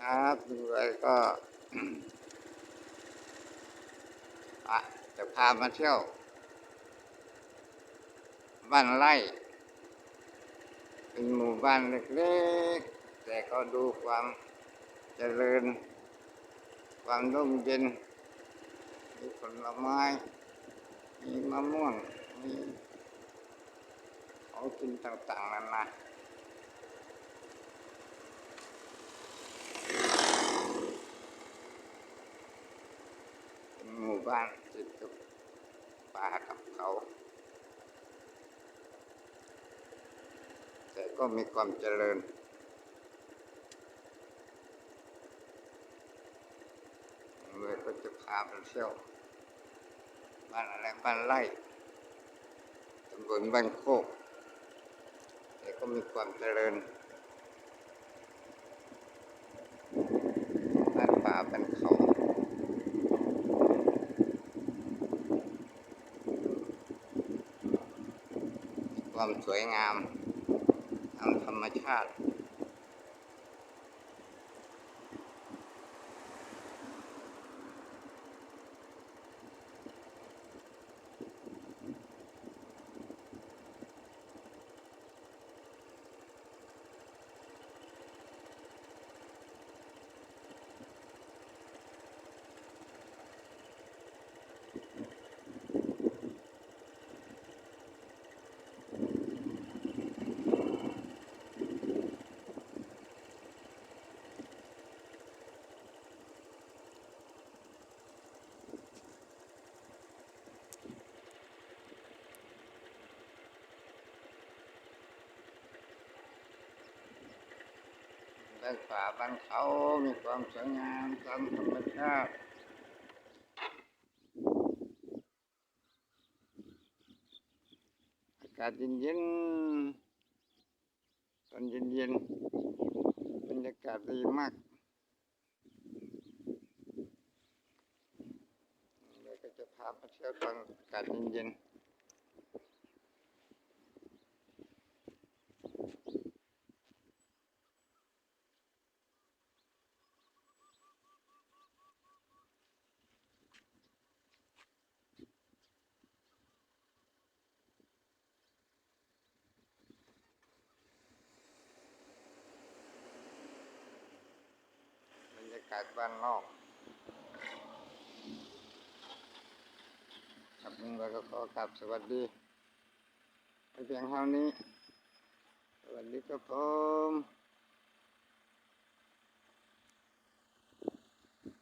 ครับดูอะไว้ก็อะจะพามาเที่ยว บ้านไร่ เป็นหมู่บ้านเล็กๆ แต่ก็ดูความเจริญ ความร่มเย็น มีผลไม้ มีมะม่วง มีของกินต่างๆนานาเป็นหมู่ บ้านติดกับป่ากับเขา แต่ก็มีความเจริญ เลยก็จะพาไปเที่ยวบ้านอะไรบ้านไร่ตำบลบ้านโคก แต่ก็มีความเจริญบ้านป่าบ้านเขา ความสวยงามทางธรรมชาติ นป่าบ้านเขามีความสวยงามตามธรรมชาติอากาศเย็นๆตอนเย็นๆบรรยากาศดีมากเดี๋ยวก็จะพาไปเที่ยวตอนอากาศเย็นๆ กาศบ้านนอกครับนึงเราก็ขอกลับสวัสดีเพียงเท่านี้ สวัสดีครับผม